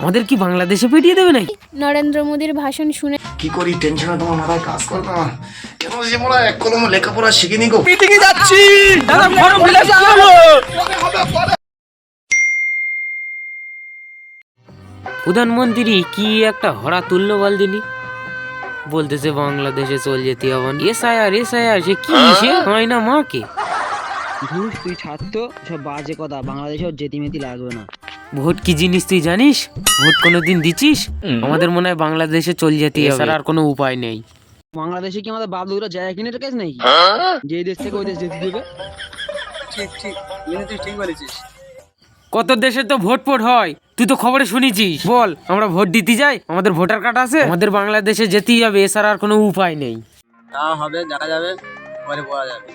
আমাদের কি বাংলাদেশে পেটিয়ে দেবে নাকি? নরেন্দ্র মোদীর ভাষণ শুনে কি করি টেনশনে তোমার মাথায় কাজ করে না? কেন যে মোরা এক কলমে লেখাপড়া শিখিনি গো প্রধানমন্ত্রী কি একটা হরা তুল্য বল দিনি বলতেছে বাংলাদেশে চল যেতে হবেন এস আয়ার এস আয়ার সে কি? সে হয় না মাকে? ঘুষ তুই ছাড়ত সব বাজে কথা। বাংলাদেশেও যেতিমেতি লাগবে না। ভোট কি জিনিস তুই জানিস? ভোট কোনোদিন দিছিস? আমাদের মনে হয় বাংলাদেশে চল যেতে হবে। আর কোনো উপায় নেই। বাংলাদেশে কি আমাদের বাপ দুটো জায়গা কিনে রেখেছে নাকি? যে দেশ থেকে ওই দেশ যেতে দেবে। কত দেশে তো ভোট ফোট হয়? তুই তো খবরে শুনেছিস। বল আমরা ভোট দিতে যাই আমাদের ভোটার কার্ড আছে? আমাদের বাংলাদেশে যেতেই হবে এছাড়া আর কোনো উপায় নেই। তা হবে দেখা যাবে পরে পড়া যাবে।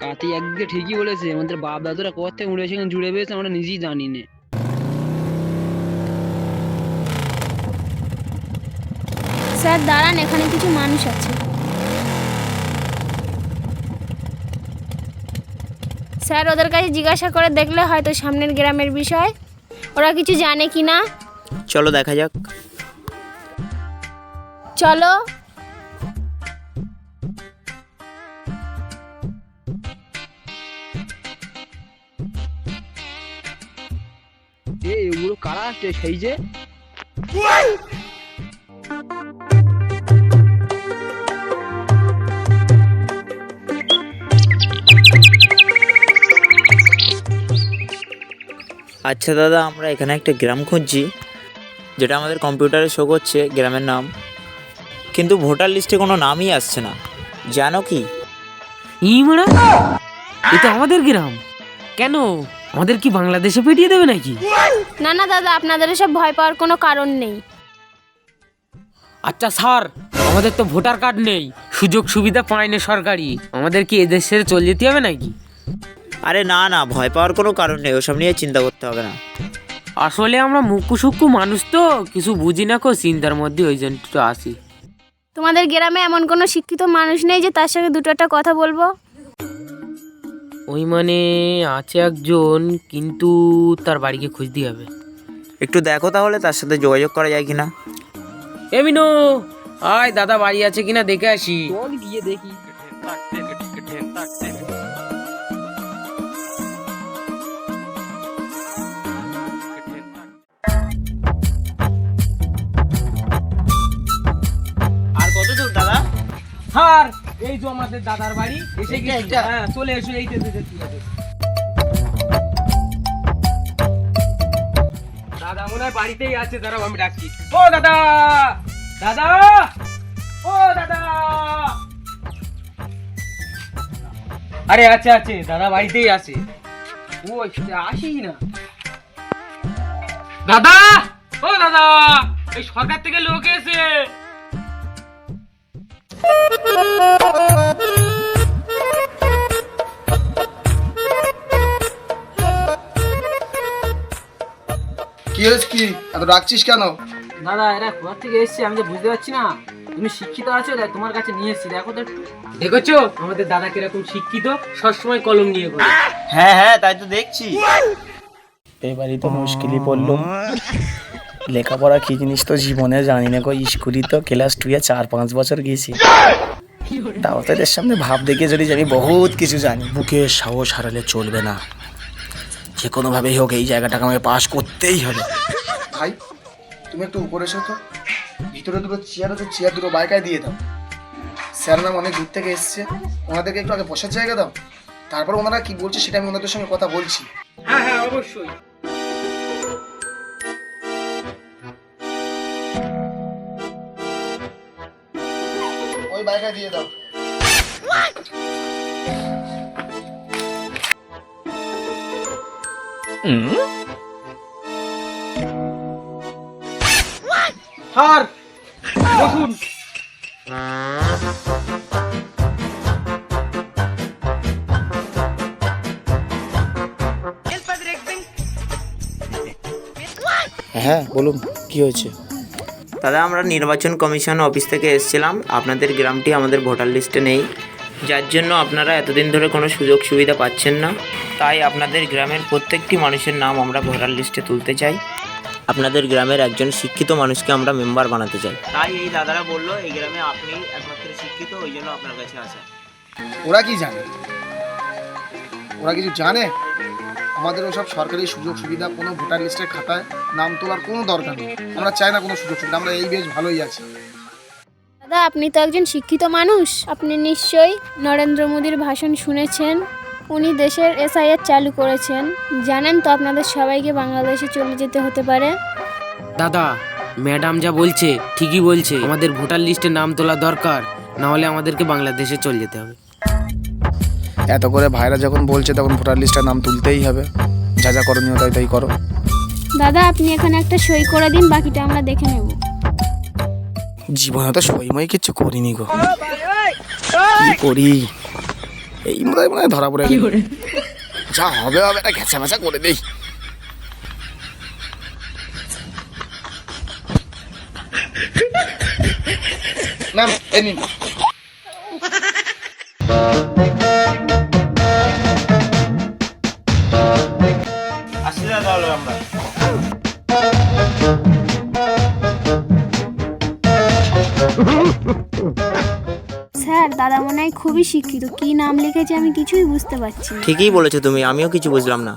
কাতি একদিকে ঠিকই বলেছে আমাদের বাপ দাদুরা কোথা থেকে উড়ে সেখানে জুড়ে পেয়েছে আমরা নিজেই জানি না। স্যার দাঁড়ান এখানে কিছু মানুষ আছে। স্যার ওদের কাছে জিজ্ঞাসা করে দেখলে হয়তো সামনের গ্রামের বিষয়। ওরা কিছু জানে কি না? চলো দেখা যাক। চলো। এ এগুলো কারা আসছে সেই যে? আচ্ছা দাদা আমরা এখানে একটা গ্রাম খুঁজছি যেটা আমাদের কম্পিউটারে শো করছে গ্রামের নাম। কিন্তু ভোটার লিস্টে কোনো নামই আসছে না। জানো কি? ই মারা? এ আমাদের গ্রাম। কেন? আমাদের কি বাংলাদেশে পেটিয়ে দেবে নাকি? না না দাদা আপনাদের সব ভয় পাওয়ার কোনো কারণ নেই। আচ্ছা স্যার আমাদের তো ভোটার কার্ড নেই। সুযোগ সুবিধা পায় না সরকারি। আমাদের কি এদেশ ছেড়ে চলে যেতে হবে নাকি? আরে না না ভয় পাওয়ার কোনো কারণ নেই ওসব নিয়ে চিন্তা করতে হবে না। আসলে আমরা মুক্কু সুক্কু মানুষ তো কিছু বুঝি না কো চিন্তার মধ্যে ওই জন্য একটু আসি। তোমাদের গ্রামে এমন কোনো শিক্ষিত মানুষ নেই যে তার সঙ্গে দুটো একটা কথা বলব? ওই মানে আছে একজন কিন্তু তার বাড়িকে খুঁজতে হবে। একটু দেখো তাহলে তার সাথে যোগাযোগ করা যায় কিনা। এমিনো আয় দাদা বাড়ি আছে কিনা দেখে আসি। গিয়ে দেখি। স্যার এই যে আমাদের দাদার বাড়ি এসে গেছি। হ্যাঁ চলে এসো এইতে ঠিক আছে। দাদা মনে হয় বাড়িতেই আছে দাঁড়াও আমি ডাকছি। ও দাদা! দাদা! ও দাদা! আরে আছে আছে দাদা বাড়িতেই আছে। ও আসি না। দাদা! ও দাদা! এই সরকার থেকে লোক এসে কি হয়েছে কি? এত ডাকছিস কেন? দাদা এরা কোথা থেকে এসছে আমি তো বুঝতে পারছি না। তুমি শিক্ষিত আছো তাই তোমার কাছে নিয়ে এসেছি। দেখো তো একটু। দেখেছ? আমাদের দাদা কীরকম শিক্ষিত সবসময় কলম নিয়ে ঘোরে হ্যাঁ হ্যাঁ তাই তো দেখছি। এবারই তো মুশকিলই পড়ল। লেখাপড়া কি জিনিস তো জীবনে জানি না গো। স্কুলই তো ক্লাস টুয়ে চার পাঁচ বছর গেছি তাও তো এদের সামনে ভাব দেখে যদি আমি বহুত কিছু জানি। বুকে সাহস হারালে চলবে না। যে কোনোভাবেই হোক এই জায়গাটাকে আমাকে পাস করতেই হবে। ভাই তুমি একটু উপরে এসো তো। ভিতরে দুটো চেয়ার আছে চেয়ার দুটো বাইকায় দিয়ে দাও। স্যার নাম অনেক দূর থেকে এসছে। ওনাদেরকে একটু আগে বসার জায়গা দাও। তারপর ওনারা কি বলছে সেটা আমি ওনাদের সঙ্গে কথা বলছি। হ্যাঁ হ্যাঁ অবশ্যই। ওই বাইকায় দিয়ে দাও। স্যার বসুন। হ্যাঁ বলুন কি হয়েছে? দাদা, আমরা নির্বাচন কমিশন অফিস থেকে এসেছিলাম। আপনাদের গ্রামটি আমাদের ভোটার লিস্টে নেই। যার জন্য আপনারা এতদিন ধরে কোনো সুযোগ সুবিধা পাচ্ছেন না। তাই আপনাদের গ্রামের প্রত্যেকটি মানুষের নাম আমরা ভোটার লিস্টে তুলতে চাই। আপনাদের গ্রামের একজন শিক্ষিত মানুষকে আমরা মেম্বার বানাতে চাই। তাই এই দাদারা বলল, এই গ্রামে আপনি একমাত্র শিক্ষিত, ওই জন্য আপনার কাছে আসা। ওরা কি জানে? ওরা কিছু জানে? আমাদের ওসব সরকারি সুযোগ সুবিধা কোনো ভোটার লিস্টের খাতায় নাম তোলার কোনো দরকার নেই। আমরা চাই না কোনো সুযোগ সুবিধা আমরা এই বেশ ভালোই আছি। দাদা আপনি তো একজন শিক্ষিত মানুষ। আপনি নিশ্চয়ই নরেন্দ্র মোদীর ভাষণ শুনেছেন। উনি দেশের এসআইআর চালু করেছেন। জানেন তো আপনাদের সবাইকে বাংলাদেশে চলে যেতে হতে পারে। দাদা ম্যাডাম যা বলছে ঠিকই বলছে। আমাদের ভোটার লিস্টে নাম তোলা দরকার না হলে আমাদেরকে বাংলাদেশে চলে যেতে হবে। এত করে ভাইরা যখন বলছে তখন ভোটার লিস্টের নাম তুলতেই হবে। যা যা করণীয় তাই তাই করো। দাদা আপনি এখানে একটা সই করে দিন বাকিটা আমরা দেখে নেব। জীবনে তো সইময় কিছু করিনি গো। কি করি? এই মনে হয় মনে ধরা পড়ে গেল। যা হবে হবে একটা ঘেঁচা মেচা করে দেই। ম্যাম এই নিন। আসলে তাহলে আমরা। স্যার দাদা মনে হয় খুবই শিক্ষিত। কি নাম লিখেছে আমি কিছুই বুঝতে পারছি না। ঠিকই বলেছ তুমি আমিও কিছু বুঝলাম না।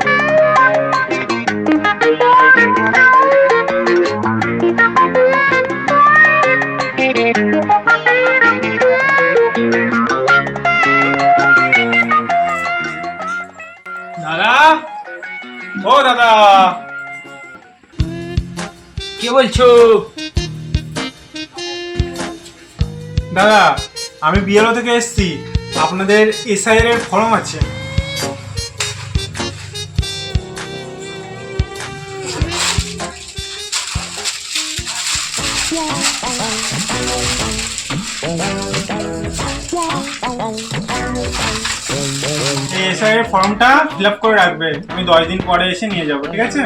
দাদা দাদা। কে বলছো? দাদা আমি বিয়ালো থেকে এসছি। আপনাদের এসআইআর এর ফর্ম আছে। এই ফর্মটা ফিল আপ করে রাখবে। আমি দশ দিন পরে এসে নিয়ে যাব, ঠিক আছে?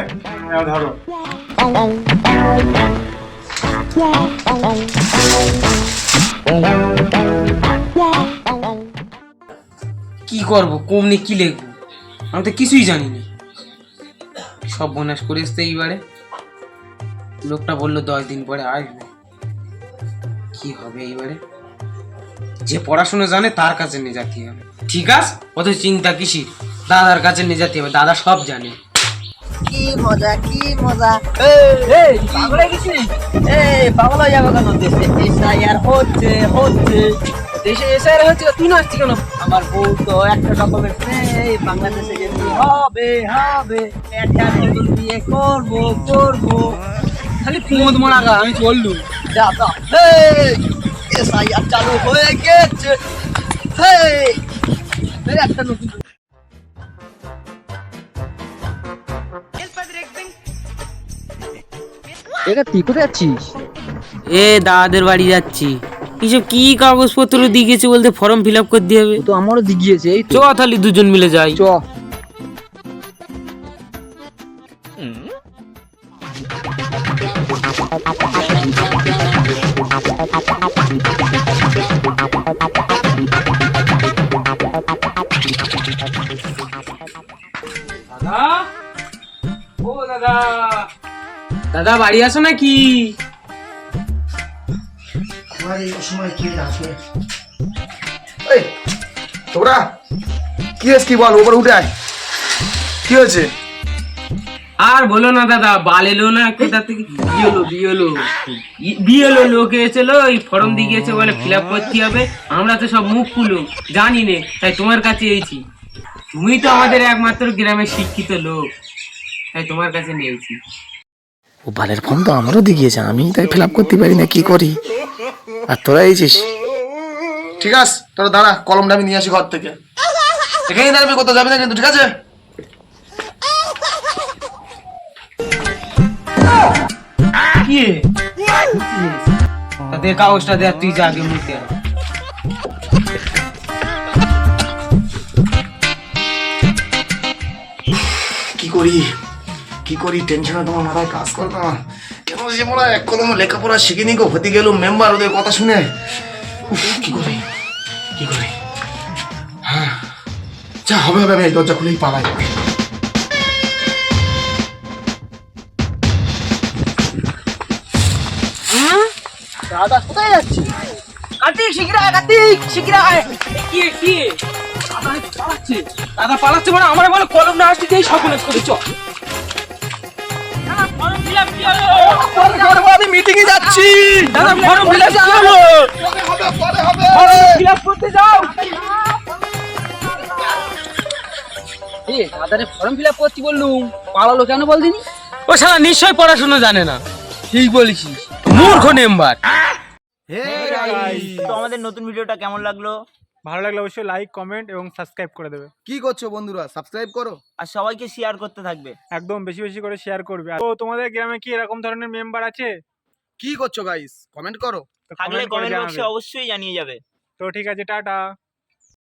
ধরো। কি করব? কমনি কি লিখব? আমি তো কিছুই জানি না সব বনাস করে এসতে এইবারে। লোকটা বলল দশ দিন পরে আসবে। কি হবে এইবারে? যে পড়াশোনা জানে তার কাছে নিয়ে যেতে হবে। ঠিক আছে? অত চিন্তা কিসির? দাদার কাছে নিয়ে যেতে হবে দাদা সব জানে। কি মজা কি মজা। এই পাগল হয়ে গেছিস এই পাগল হয়ে যাবে কেন? দেশে এসআইআর হচ্ছে হচ্ছে। দেশে এসআইআর হচ্ছে তুই নাচছি কেন? আমার বউ তো একটা নেই বাংলাদেশে যেতে হবে হবে। একটা নতুন বিয়ে করব করব। খালি কুমদ মারা আমি চললু যা যা। এই এসআইআর চালু হয়ে গেছে। এই এই একটা নতুন একা তুই কোথায় যাচ্ছিস? এ দাদাদের বাড়ি যাচ্ছি। কিছু কি কাগজপত্র দিয়ে গেছে বলতে ফর্ম ফিল আপ করতে হবে? তো আমারও দিগিয়েছে এই চ তাহলে দুজন মিলে যাই। চ। দাদা? ও দাদা। দাদা বাড়ি আসো নাকি? আমার এই সময় কে আসবে এই তোরা কি হয়েছে কি বল? ওপরে উঠে আয়। কি হয়েছে? আর বলো না দাদা বাল এলো না? কোথা থেকে? বিয়েলো বিয়েলো বিয়েলো লোক এসেছিল ওই ফর্ম দিয়ে গেছে বলে ফিল আপ করতে হবে। আমরা তো সব মুখ খুলো জানি নে তাই তোমার কাছে এসেছি। তুমি তো আমাদের একমাত্র গ্রামের শিক্ষিত লোক তাই তোমার কাছে নিয়েছি ও বালের ফর্ম তো আমারও দিয়েছে আমি তাই ফিল আপ করতে পারি না কি করি? আর তোরা এইছিস ঠিক আছে তোরা দাঁড়া কলমটা আমি নিয়ে আসি ঘর থেকে। এখানেই দাঁড়াবি কোথাও যাবি না কিন্তু ঠিক আছে? কাগজটা দেওয়া তুই যা আগে। কি করি? কি করি? টেনশনে তোমার মাথায় কাজ করে না। কেন যে মোরা এক কলম লেখাপড়া শিখিনি গো, হতে গেল মেম্বার ওদের কথা শুনে। কি করি? কি করি? হ্যাঁ। যা হবে হবে, আমি এই দরজা খুলেই পালাই। দাদা কোথায় যাচ্ছি কার্তিক শিগগির আয় কার্তিক শিগগির আয়। কি কি? দাদা পালাচ্ছে। মানে আমার বলে কলম না আসতে সব নাশ করে চ মিটিং এ যাচ্ছি। দাদা ফর্ম ফিল আপ করতে যাও। দাদারে ফর্ম ফিল আপ করতে বললুম। পালালো কেন ও শালা নিশ্চয় পড়াশোনা জানে না। ঠিক বলেছিস। মূর্খ নেম্বার। তো আমাদের নতুন ভিডিওটা কেমন লাগল? ভালো লাগলে অবশ্যই লাইক কমেন্ট এবং সাবস্ক্রাইব করে দেবে। কি করছ বন্ধুরা? সাবস্ক্রাইব করো। আর সবাইকে শেয়ার করতে থাকবে। একদম বেশি বেশি করে শেয়ার করবে। তো তোমাদের গ্রামে কি এরকম ধরনের মেম্বার আছে? কি করছ গাইস কমেন্ট করো। তো থাকলে কমেন্ট বক্সে অবশ্যই জানিয়ে যাবে। তো ঠিক আছে টাটা।